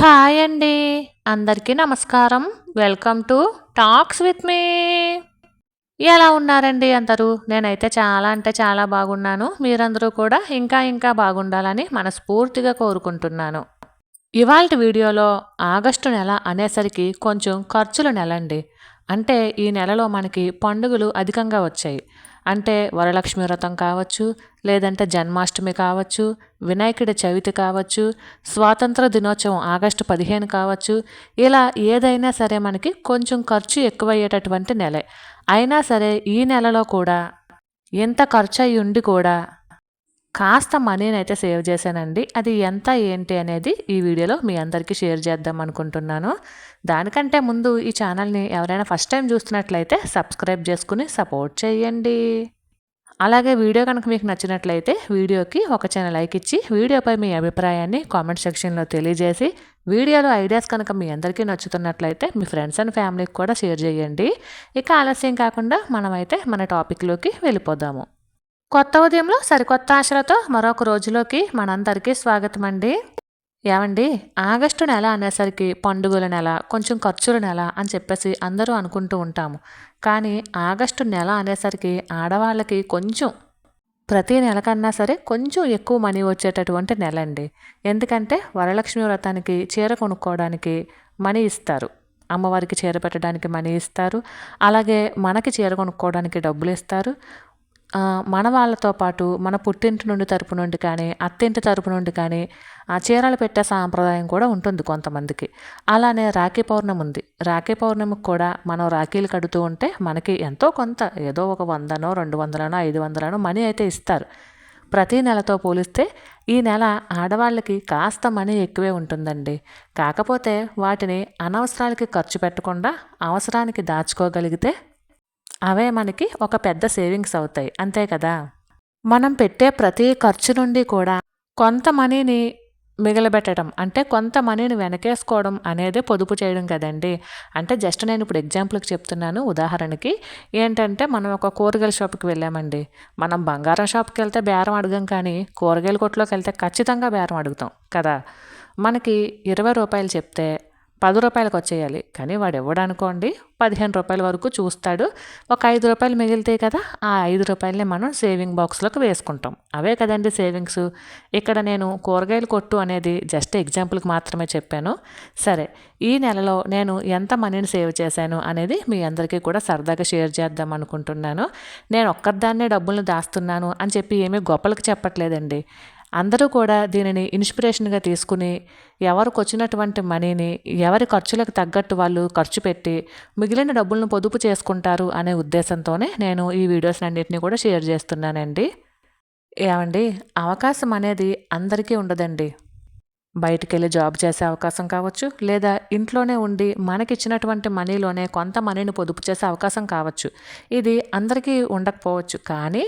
Hi అండి. అందరికీ నమస్కారం. Welcome to talks with me ఎలా ఉన్నారండి అందరూ? నేనైతే చాలా అంటే చాలా బాగున్నాను. మీరందరూ కూడా ఇంకా ఇంకా బాగుండాలని మనస్ఫూర్తిగా కోరుకుంటున్నాను. ఇవాళ వీడియోలో ఆగస్టు నెల అనేసరికి కొంచెం ఖర్చులు నెలండి. అంటే ఈ నెలలో మనకి పండుగలు అధికంగా వచ్చాయి. అంటే వరలక్ష్మి వ్రతం కావచ్చు లేదంటే జన్మాష్టమి కావచ్చు వినాయకుడి చవితి కావచ్చు స్వాతంత్ర దినోత్సవం ఆగస్టు పదిహేను కావచ్చు ఇలా ఏదైనా సరే మనకి కొంచెం ఖర్చు ఎక్కువయ్యేటటువంటి నెలే. అయినా సరే ఈ నెలలో కూడా ఎంత ఖర్చు అయ్యి ఉండి కూడా కాస్త మనీని అయితే సేవ్ చేశానండి. అది ఎంత ఏంటి అనేది ఈ వీడియోలో మీ అందరికీ షేర్ చేద్దాం అనుకుంటున్నాను. దానికంటే ముందు ఈ ఛానల్ని ఎవరైనా ఫస్ట్ టైం చూస్తున్నట్లయితే సబ్స్క్రైబ్ చేసుకుని సపోర్ట్ చేయండి. అలాగే వీడియో కనుక మీకు నచ్చినట్లయితే వీడియోకి ఒక చిన్న లైక్ ఇచ్చి వీడియోపై మీ అభిప్రాయాన్ని కామెంట్ సెక్షన్లో తెలియజేసి వీడియోలో ఐడియాస్ కనుక మీ అందరికీ నచ్చుతున్నట్లయితే మీ ఫ్రెండ్స్ అండ్ ఫ్యామిలీకి కూడా షేర్ చేయండి. ఇక ఆలస్యం కాకుండా మనమైతే మన టాపిక్లోకి వెళ్ళిపోదాము. కొత్త ఉదయంలో సరికొత్త ఆశలతో మరొక రోజులోకి మనందరికీ స్వాగతం అండి ఏమండి? ఆగస్టు నెల అనేసరికి పండుగల నెల కొంచెం ఖర్చుల నెల అని చెప్పేసి అందరూ అనుకుంటూ ఉంటాము. కానీ ఆగస్టు నెల అనేసరికి ఆడవాళ్ళకి కొంచెం ప్రతి నెల కన్నా సరే కొంచెం ఎక్కువ మనీ వచ్చేటటువంటి నెల అండి ఎందుకంటే వరలక్ష్మి వ్రతానికి చీర కొనుక్కోవడానికి మనీ ఇస్తారు. అమ్మవారికి చీర పెట్టడానికి మనీ ఇస్తారు. అలాగే మనకి చీర కొనుక్కోవడానికి డబ్బులు ఇస్తారు. మన వాళ్ళతో పాటు మన పుట్టింటి నుండి తరపు నుండి కానీ అత్తింటి తరపు నుండి కానీ ఆ చీరలు పెట్టే సాంప్రదాయం కూడా ఉంటుంది కొంతమందికి. అలానే రాఖీ పౌర్ణమి ఉంది. రాఖీ పౌర్ణమికి కూడా మనం రాఖీలు కడుతూ ఉంటే మనకి ఎంతో కొంత ఏదో ఒక వందనో రెండు వందలనో ఐదు వందలనో మనీ అయితే ఇస్తారు. ప్రతి నెలతో పోలిస్తే ఈ నెల ఆడవాళ్ళకి కాస్త మనీ ఎక్కువే ఉంటుందండి. కాకపోతే వాటిని అనవసరాలకి ఖర్చు పెట్టకుండా అవసరానికి దాచుకోగలిగితే అవే మనకి ఒక పెద్ద సేవింగ్స్ అవుతాయి. అంతే కదా? మనం పెట్టే ప్రతి ఖర్చు నుండి కూడా కొంత మనీని మిగలబెట్టడం అంటే కొంత మనీని వెనకేసుకోవడం అనేది పొదుపు చేయడం కదండి. అంటే జస్ట్ నేను ఇప్పుడు ఎగ్జాంపుల్కి చెప్తున్నాను. ఉదాహరణకి ఏంటంటే మనం ఒక కూరగాయల షాప్కి వెళ్ళామండి. మనం బంగారం షాప్కి వెళ్తే బేరం అడగం కానీ కూరగాయల కొట్లోకి వెళ్తే ఖచ్చితంగా బేరం అడుగుతాం కదా? మనకి ఇరవై రూపాయలు చెప్తే పది రూపాయలకు వచ్చేయాలి. కానీ వాడు ఇవ్వడనుకోండి పదిహేను రూపాయల వరకు చూస్తాడు. ఒక ఐదు రూపాయలు మిగిలితే కదా ఆ ఐదు రూపాయలని మనం సేవింగ్ బాక్స్లోకి వేసుకుంటాం. అవే కదండి సేవింగ్స్. ఇక్కడ నేను కూరగాయలు కొట్టు అనేది జస్ట్ ఎగ్జాంపుల్కి మాత్రమే చెప్పాను. సరే ఈ నెలలో నేను ఎంత మనీని సేవ్ చేశాను అనేది మీ అందరికీ కూడా సరదాగా షేర్ చేద్దాం అనుకుంటున్నాను. నేను ఒక్కదాన్నే డబ్బులను దాస్తున్నాను అని చెప్పి ఏమీ గొప్పలకు చెప్పట్లేదండి. అందరూ కూడా దీనిని ఇన్స్పిరేషన్గా తీసుకుని ఎవరికి వచ్చినటువంటి మనీని ఎవరి ఖర్చులకు తగ్గట్టు వాళ్ళు ఖర్చు పెట్టి మిగిలిన డబ్బులను పొదుపు చేసుకుంటారు అనే ఉద్దేశంతోనే నేను ఈ వీడియోస్ అన్నింటినీ కూడా షేర్ చేస్తున్నానండి. ఏమండి? అవకాశం అనేది అందరికీ ఉండదండి. బయటికి వెళ్ళి జాబ్ చేసే అవకాశం కావచ్చు లేదా ఇంట్లోనే ఉండి మనకిచ్చినటువంటి మనీలోనే కొంత మనీని పొదుపు చేసే అవకాశం కావచ్చు. ఇది అందరికీ ఉండకపోవచ్చు కానీ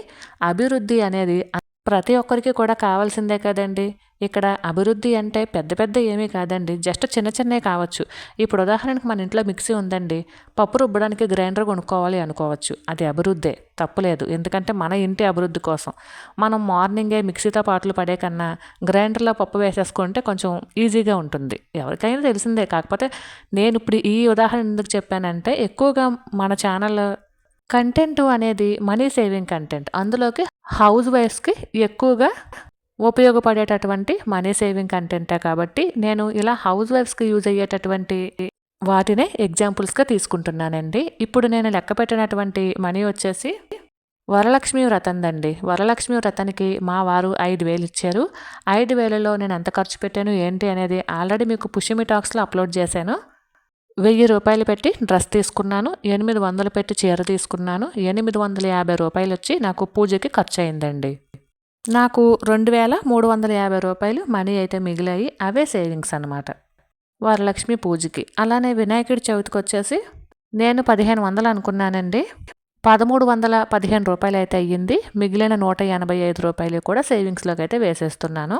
అభివృద్ధి అనేది ప్రతి ఒక్కరికి కూడా కావాల్సిందే కదండి. ఇక్కడ అభివృద్ధి అంటే పెద్ద పెద్ద ఏమీ కాదండి. జస్ట్ చిన్న చిన్నవి కావచ్చు. ఇప్పుడు ఉదాహరణకు మన ఇంట్లో మిక్సీ ఉందండి. పప్పు రుబ్బడానికి గ్రైండర్ కొనుక్కోవాలి అనుకోవచ్చు. అది అభివృద్ధే. తప్పులేదు ఎందుకంటే మన ఇంటి అభివృద్ధి కోసం. మనం మార్నింగే మిక్సీతో పాటలు పడే కన్నా గ్రైండర్లో పప్పు వేసేసుకుంటే కొంచెం ఈజీగా ఉంటుంది. ఎవరికైనా తెలిసిందే. కాకపోతే నేను ఇప్పుడు ఈ ఉదాహరణ ఎందుకు చెప్పానంటే ఎక్కువగా మన ఛానల్ కంటెంట్ అనేది మనీ సేవింగ్ కంటెంట్ అందులోకి హౌస్ వైఫ్స్కి ఎక్కువగా ఉపయోగపడేటటువంటి మనీ సేవింగ్ కంటెంటే కాబట్టి నేను ఇలా హౌస్ వైఫ్స్కి యూజ్ అయ్యేటటువంటి వాటినే ఎగ్జాంపుల్స్గా తీసుకుంటున్నానండి. ఇప్పుడు నేను లెక్క పెట్టినటువంటి మనీ వచ్చేసి వరలక్ష్మి వ్రతందండి వరలక్ష్మి వ్రతానికి మా వారు ఐదు వేలు ఇచ్చారు. ఐదు వేలలో నేను ఎంత ఖర్చు పెట్టాను ఏంటి అనేది ఆల్రెడీ మీకు పుషిమి టాక్స్లో అప్లోడ్ చేశాను. వెయ్యి రూపాయలు పెట్టి డ్రెస్ తీసుకున్నాను ఎనిమిది వందలు పెట్టి చీర తీసుకున్నాను ఎనిమిది వందల యాభై రూపాయలు వచ్చి నాకు పూజకి ఖర్చు అయిందండి నాకు రెండు వేల మూడు వందల యాభై రూపాయలు మనీ అయితే మిగిలాయి అవే సేవింగ్స్ అనమాట వరలక్ష్మి పూజకి. అలానే వినాయకుడి చవితికి వచ్చేసి నేను పదిహేను వందలు అనుకున్నానండి. పదమూడు వందల పదిహేను రూపాయలు అయితే అయ్యింది మిగిలిన నూట ఎనభై ఐదు రూపాయలు కూడా సేవింగ్స్లోకి అయితే వేసేస్తున్నాను.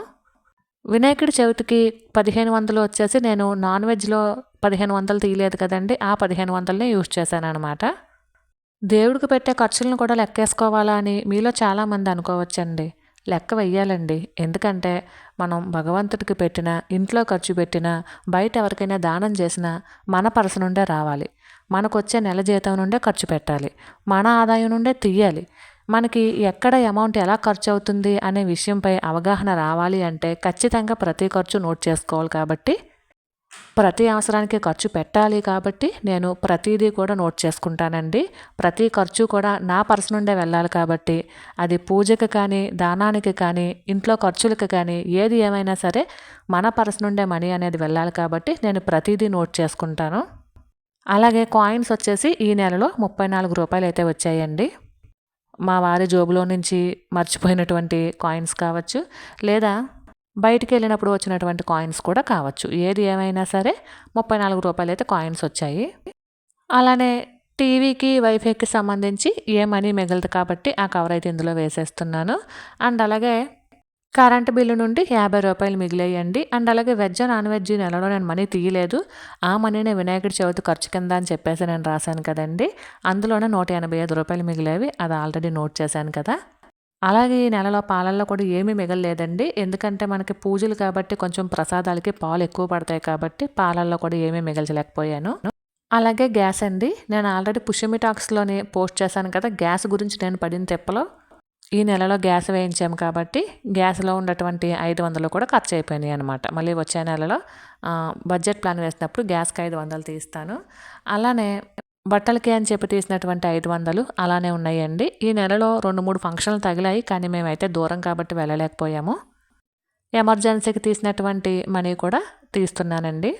వినాయకుడి చవితికి పదిహేను వందలు వచ్చేసి నేను నాన్ వెజ్లో పదిహేను వందలు తీయలేదు కదండి ఆ పదిహేను వందలనే యూజ్ చేశాను అనమాట దేవుడికి పెట్టే ఖర్చులను కూడా లెక్కేసుకోవాలా అని మీలో చాలామంది అనుకోవచ్చండి. లెక్క వెయ్యాలండి. ఎందుకంటే మనం భగవంతుడికి పెట్టిన ఇంట్లో ఖర్చు పెట్టిన బయట ఎవరికైనా దానం చేసినా మన పర్సు నుండే రావాలి. మనకు వచ్చే నెల జీతం నుండే ఖర్చు పెట్టాలి. మన ఆదాయం నుండే తీయాలి. మనకి ఎక్కడ అమౌంట్ ఎలా ఖర్చు అవుతుంది అనే విషయంపై అవగాహన రావాలి అంటే ఖచ్చితంగా ప్రతి ఖర్చు నోట్ చేసుకోవాలి కాబట్టి ప్రతి అవసరానికి ఖర్చు పెట్టాలి కాబట్టి నేను ప్రతిదీ కూడా నోట్ చేసుకుంటానండి. ప్రతి ఖర్చు కూడా నా పర్స్ నుండే వెళ్ళాలి కాబట్టి అది పూజకి కానీ దానానికి కానీ ఇంట్లో ఖర్చులకు కానీ ఏది ఏమైనా సరే మన పర్స్ నుండే మనీ అనేది వెళ్ళాలి కాబట్టి నేను ప్రతిదీ నోట్ చేసుకుంటాను. అలాగే కాయిన్స్ వచ్చేసి ఈ నెలలో ముప్పై నాలుగు రూపాయలు అయితే వచ్చాయండి. మా వారి జోబులో నుంచి మర్చిపోయినటువంటి కాయిన్స్ కావచ్చు లేదా బయటికి వెళ్ళినప్పుడు వచ్చినటువంటి కాయిన్స్ కూడా కావచ్చు. ఏది ఏమైనా సరే ముప్పై నాలుగు రూపాయలు అయితే కాయిన్స్ వచ్చాయి. అలానే టీవీకి వైఫైకి సంబంధించి ఏ మనీ మిగలదు కాబట్టి ఆ కవర్ అయితే ఇందులో వేసేస్తున్నాను. అండ్ అలాగే కరెంటు బిల్లు నుండి యాభై రూపాయలు మిగిలేయండి. అండ్ అలాగే వెజ్ నాన్ వెజ్ నెలలో నేను మనీ తీయలేదు. ఆ మనీనే వినాయకుడి చవితి ఖర్చు కింద అని చెప్పేసి నేను రాశాను కదండి. అందులోనే నూట ఎనభై ఐదు రూపాయలు మిగిలేవి. అది ఆల్రెడీ నోట్ చేశాను కదా. అలాగే ఈ నెలలో పాలల్లో కూడా ఏమీ మిగలలేదండి. ఎందుకంటే మనకి పూజలు కాబట్టి కొంచెం ప్రసాదాలకి పాలు ఎక్కువ పడతాయి కాబట్టి పాలల్లో కూడా ఏమీ మిగల్చలేకపోయాను. అలాగే గ్యాస్ అండి. నేను ఆల్రెడీ పుష్యమిటాక్స్లోనే పోస్ట్ చేశాను కదా. గ్యాస్ గురించి నేను పడిన తెప్పలో ఈ నెలలో గ్యాస్ వేయించాము కాబట్టి గ్యాస్లో ఉన్నటువంటి ఐదు వందలు కూడా ఖర్చు అయిపోయినాయి అనమాట మళ్ళీ వచ్చే నెలలో బడ్జెట్ ప్లాన్ వేసినప్పుడు గ్యాస్కి ఐదు వందలు తీస్తాను. అలానే బట్టలకి అని చెప్పి తీసినటువంటి ఐదు వందలు అలానే ఉన్నాయండి. ఈ నెలలో రెండు మూడు ఫంక్షన్లు తగిలాయి కానీ మేమైతే దూరం కాబట్టి వెళ్ళలేకపోయాము. ఎమర్జెన్సీకి తీసినటువంటి మనీ కూడా తీస్తున్నానండి.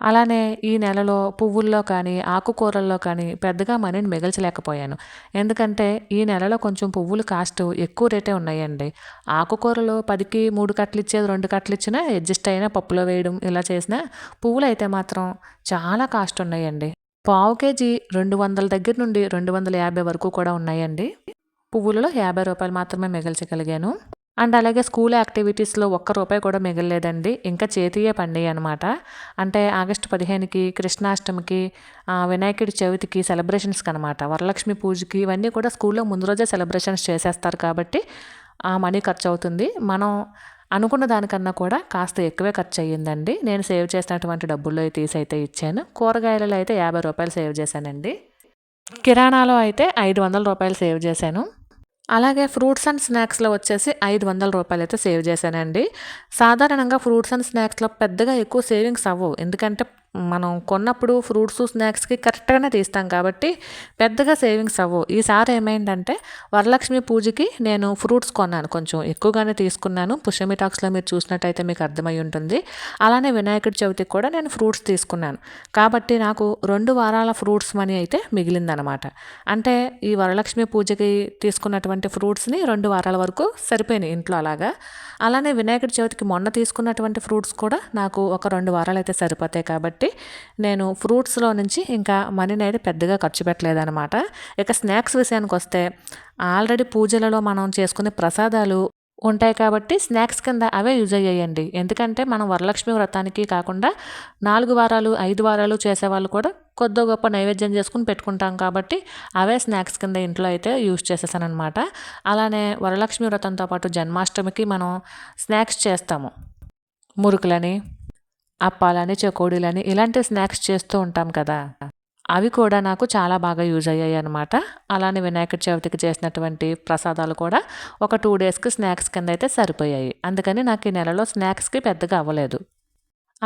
అలానే ఈ నెలలో పువ్వుల్లో కానీ ఆకుకూరల్లో కానీ పెద్దగా మనీని మిగల్చలేకపోయాను. ఎందుకంటే ఈ నెలలో కొంచెం పువ్వులు కాస్ట్ ఎక్కువ రేటే ఉన్నాయండి. ఆకుకూరలు పదికి మూడు కట్టలు ఇచ్చేది రెండు కట్టలు ఇచ్చినా అడ్జస్ట్ అయినా పప్పులో వేయడం ఇలా చేసినా పువ్వులు అయితే మాత్రం చాలా కాస్ట్ ఉన్నాయండి. పావు కేజీ రెండు వందల దగ్గర నుండి రెండు వందల యాభై వరకు కూడా ఉన్నాయండి. పువ్వులలో యాభై రూపాయలు మాత్రమే మిగల్చగలిగాను. అండ్ అలాగే స్కూల్ యాక్టివిటీస్లో ఒక్క రూపాయి కూడా మిగలలేదండి. ఇంకా చేతియే పండుగ అనమాట అంటే ఆగస్టు పదిహేనుకి కృష్ణాష్టమికి వినాయకుడి చవితికి సెలబ్రేషన్స్కి అనమాట వరలక్ష్మి పూజకి ఇవన్నీ కూడా స్కూల్లో ముందు రోజే సెలబ్రేషన్స్ చేసేస్తారు కాబట్టి ఆ మనీ ఖర్చు అవుతుంది మనం అనుకున్న దానికన్నా కూడా కాస్త ఎక్కువే ఖర్చు అయ్యిందండి నేను సేవ్ చేసినటువంటి డబ్బుల్లో తీసి అయితే ఇచ్చాను. కూరగాయలలో అయితే యాభై రూపాయలు సేవ్ చేశానండి. కిరాణాలో అయితే ఐదు వందల రూపాయలు సేవ్ చేశాను. అలాగే ఫ్రూట్స్ అండ్ స్నాక్స్లో వచ్చేసి ఐదు వందల రూపాయలు అయితే సేవ్ చేశానండి. సాధారణంగా ఫ్రూట్స్ అండ్ స్నాక్స్లో పెద్దగా ఎక్కువ సేవింగ్స్ అవ్వవు. ఎందుకంటే మనం కొన్నప్పుడు ఫ్రూట్స్ స్నాక్స్కి కరెక్ట్గానే తీస్తాం కాబట్టి పెద్దగా సేవింగ్స్ అవ్వవు. ఈసారి ఏమైందంటే వరలక్ష్మి పూజకి నేను ఫ్రూట్స్ కొన్నాను. కొంచెం ఎక్కువగానే తీసుకున్నాను. పుష్యమి టాక్స్లో మీరు చూసినట్టయితే మీకు అర్థమై ఉంటుంది. అలానే వినాయకుడి చవితికి కూడా నేను ఫ్రూట్స్ తీసుకున్నాను. కాబట్టి నాకు రెండు వారాల ఫ్రూట్స్ మనీ అయితే మిగిలిందనమాట. అంటే ఈ వరలక్ష్మి పూజకి తీసుకున్నటువంటి ఫ్రూట్స్ని రెండు వారాల వరకు సరిపోయినాయి ఇంట్లో అలాగా. అలానే వినాయకుడి చవితికి మొన్న తీసుకున్నటువంటి ఫ్రూట్స్ కూడా నాకు ఒక రెండు వారాలు అయితే సరిపోతాయి కాబట్టి కాబట్టి నేను ఫ్రూట్స్లో నుంచి ఇంకా మనీని అయితే పెద్దగా ఖర్చు పెట్టలేదనమాట ఇక స్నాక్స్ విషయానికి వస్తే ఆల్రెడీ పూజలలో మనం చేసుకునే ప్రసాదాలు ఉంటాయి కాబట్టి స్నాక్స్ కింద అవే యూజ్ అయ్యాయండి. ఎందుకంటే మనం వరలక్ష్మి వ్రతానికి కాకుండా నాలుగు వారాలు ఐదు వారాలు చేసేవాళ్ళు కూడా కొద్ది గొప్ప నైవేద్యం చేసుకుని పెట్టుకుంటాం కాబట్టి అవే స్నాక్స్ కింద ఇంట్లో అయితే యూజ్ చేసేసానమాట అలానే వరలక్ష్మి వ్రతంతో పాటు జన్మాష్టమికి మనం స్నాక్స్ చేస్తాము. మురుకులని అప్పాలని చెకోడీలని ఇలాంటి స్నాక్స్ చేస్తూ ఉంటాం కదా. అవి కూడా నాకు చాలా బాగా యూజ్ అయ్యాయి అనమాట అలానే వినాయక చవితికి చేసినటువంటి ప్రసాదాలు కూడా ఒక టూ డేస్కి స్నాక్స్ కింద అయితే సరిపోయాయి. అందుకని నాకు ఈ నెలలో స్నాక్స్కి పెద్దగా అవ్వలేదు.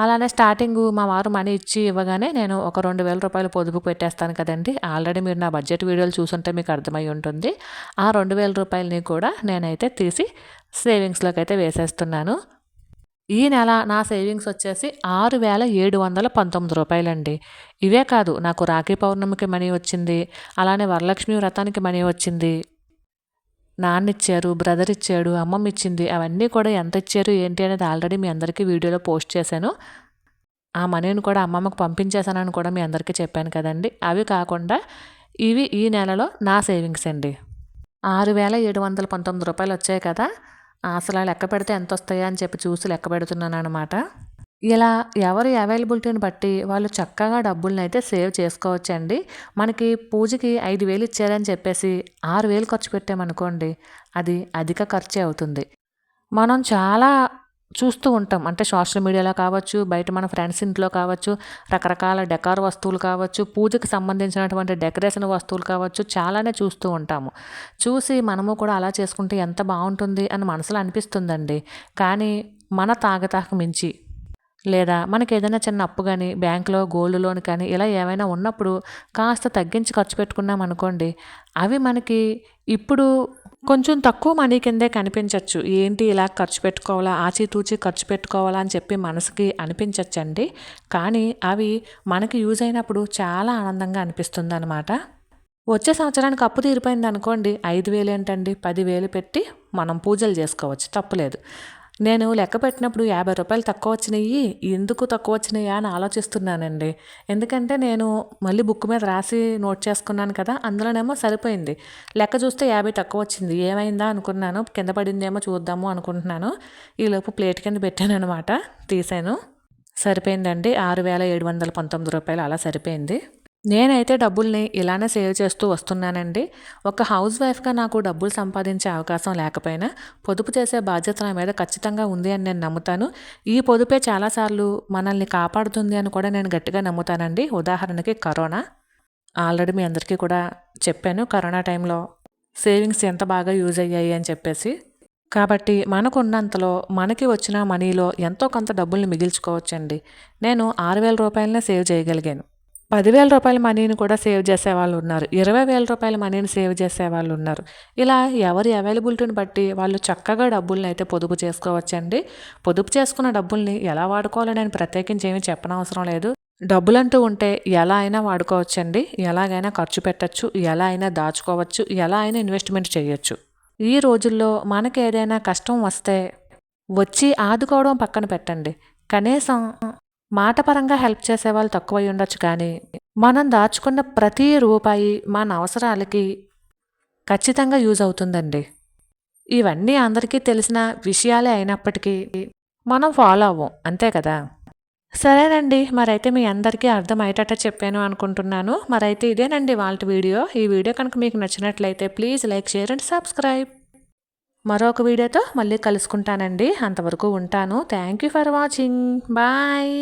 అలానే స్టార్టింగ్ మా వారు మనీ ఇచ్చి ఇవ్వగానే నేను ఒక రెండు వేల రూపాయలు పొదుపు పెట్టేస్తాను కదండి. ఆల్రెడీ మీరు నా బడ్జెట్ వీడియోలు చూసుంటే మీకు అర్థమై ఉంటుంది. ఆ రెండు వేల రూపాయలని కూడా నేనైతే తీసి సేవింగ్స్లోకి అయితే వేసేస్తున్నాను. ఈ నెల నా సేవింగ్స్ వచ్చేసి ఆరు వేల ఏడు వందల పంతొమ్మిది రూపాయలండి. ఇవే కాదు నాకు రాఖీ పౌర్ణమికి మనీ వచ్చింది అలానే వరలక్ష్మి వ్రతానికి మనీ వచ్చింది. నాన్న ఇచ్చారు బ్రదర్ ఇచ్చాడు అమ్మమ్మ ఇచ్చింది అవన్నీ కూడా ఎంత ఇచ్చారు ఏంటి అనేది ఆల్రెడీ మీ అందరికీ వీడియోలో పోస్ట్ చేశాను. ఆ మనీని కూడా అమ్మమ్మకు పంపించేశానని కూడా మీ అందరికీ చెప్పాను కదండి. అవి కాకుండా ఇవి ఈ నెలలో నా సేవింగ్స్ అండి. ఆరు వేల ఏడు వందల పంతొమ్మిది రూపాయలు వచ్చాయి కదా అసలు లెక్క పెడితే ఎంత వస్తాయా అని చెప్పి చూసి లెక్క పెడుతున్నాను అనమాట ఇలా ఎవరి అవైలబిలిటీని బట్టి వాళ్ళు చక్కగా డబ్బుల్ని అయితే సేవ్ చేసుకోవచ్చండి. మనకి పూజకి ఐదు వేలు ఇచ్చారని చెప్పేసి ఆరు వేలు ఖర్చు పెట్టామనుకోండి అది అధిక ఖర్చే అవుతుంది. మనం చాలా చూస్తూ ఉంటాం. అంటే సోషల్ మీడియాలో కావచ్చు బయట మన ఫ్రెండ్స్ ఇంట్లో కావచ్చు రకరకాల డెకార్ వస్తువులు కావచ్చు పూజకి సంబంధించినటువంటి డెకరేషన్ వస్తువులు కావచ్చు చాలానే చూస్తూ ఉంటాము. చూసి మనము కూడా అలా చేసుకుంటే ఎంత బాగుంటుంది అని మనసులో అనిపిస్తుందండి. కానీ మన తాగతాకు మించి లేదా మనకి ఏదైనా చిన్న అప్పు కానీ బ్యాంకులో గోల్డ్ లోన్ కానీ ఇలా ఏమైనా ఉన్నప్పుడు కాస్త తగ్గించి ఖర్చు పెట్టుకున్నాం అనుకోండి అవి మనకి ఇప్పుడు కొంచెం తక్కువ మనీ కిందే కనిపించవచ్చు ఏంటి ఇలా ఖర్చు పెట్టుకోవాలా? ఆచితూచి ఖర్చు పెట్టుకోవాలా అని చెప్పి మనసుకి అనిపించచ్చండి. కానీ అవి మనకి యూజ్ అయినప్పుడు చాలా ఆనందంగా అనిపిస్తుంది అనమాట వచ్చే సంవత్సరానికి అప్పు తీరిపోయింది అనుకోండి ఐదు వేలు ఏంటండి? పదివేలు పెట్టి మనం పూజలు చేసుకోవచ్చు. తప్పులేదు నేను లెక్క పెట్టినప్పుడు యాభై రూపాయలు తక్కువ వచ్చినాయి. ఎందుకు తక్కువ వచ్చినాయా అని ఆలోచిస్తున్నానండి. ఎందుకంటే నేను మళ్ళీ బుక్ మీద రాసి నోట్ చేసుకున్నాను కదా అందులోనేమో సరిపోయింది. లెక్క చూస్తే యాభై తక్కువ వచ్చింది. ఏమైందా అనుకున్నాను. కింద పడిందేమో చూద్దాము అనుకుంటున్నాను. ఈలోపు ప్లేట్ కింద పెట్టాను అనమాట తీసాను. సరిపోయిందండి. ఆరు వేల ఏడు వందల పంతొమ్మిది రూపాయలు అలా సరిపోయింది. నేనైతే డబ్బుల్ని ఇలానే సేవ్ చేస్తూ వస్తున్నానండి. ఒక హౌస్ వైఫ్గా నాకు డబ్బులు సంపాదించే అవకాశం లేకపోయినా పొదుపు చేసే బాధ్యత నా మీద ఖచ్చితంగా ఉంది అని నేను నమ్ముతాను. ఈ పొదుపే చాలాసార్లు మనల్ని కాపాడుతుంది అని కూడా నేను గట్టిగా నమ్ముతానండి. ఉదాహరణకి కరోనా. ఆల్రెడీ మీ అందరికీ కూడా చెప్పాను కరోనా టైంలో సేవింగ్స్ ఎంత బాగా యూజ్ అయ్యాయి అని చెప్పేసి. కాబట్టి మనకున్నంతలో మనకి వచ్చిన మనీలో ఎంతో కొంత డబ్బుల్ని మిగిల్చుకోవచ్చండి. నేను ఆరు వేల రూపాయలనే సేవ్ చేయగలిగాను. పదివేల రూపాయల మనీని కూడా సేవ్ చేసే వాళ్ళు ఉన్నారు ఇరవై వేల రూపాయల మనీని సేవ్ చేసే వాళ్ళు ఉన్నారు ఇలా ఎవరి అవైలబిలిటీని బట్టి వాళ్ళు చక్కగా డబ్బుల్ని అయితే పొదుపు చేసుకోవచ్చండి. పొదుపు చేసుకున్న డబ్బుల్ని ఎలా వాడుకోవాలని నేను ప్రత్యేకించి ఏమీ చెప్పనవసరం లేదు. డబ్బులంటూ ఉంటే ఎలా అయినా వాడుకోవచ్చండి. ఎలాగైనా ఖర్చు పెట్టచ్చు. ఎలా అయినా దాచుకోవచ్చు. ఎలా అయినా ఇన్వెస్ట్మెంట్ చేయొచ్చు. ఈ రోజుల్లో మనకి ఏదైనా కష్టం వస్తే వచ్చి ఆదుకోవడం పక్కన పెట్టండి. కనీసం మాటపరంగా హెల్ప్ చేసేవాళ్ళు తక్కువై ఉండొచ్చు కానీ మనం దాచుకున్న ప్రతి రూపాయి మన అవసరాలకి ఖచ్చితంగా యూజ్ అవుతుందండి. ఇవన్నీ అందరికీ తెలిసిన విషయాలే అయినప్పటికీ మనం ఫాలో అవ్వం అంతే కదా? సరేనండి మరైతే మీ అందరికీ అర్థమయ్యేటట్టు చెప్పాను అనుకుంటున్నాను. మరైతే ఇదేనండి వాళ్ళ వీడియో. ఈ వీడియో కనుక మీకు నచ్చినట్లయితే please like share and subscribe. మరొక వీడియోతో మళ్ళీ కలుసుకుంటానండి. అంతవరకు ఉంటాను. Thank you for watching bye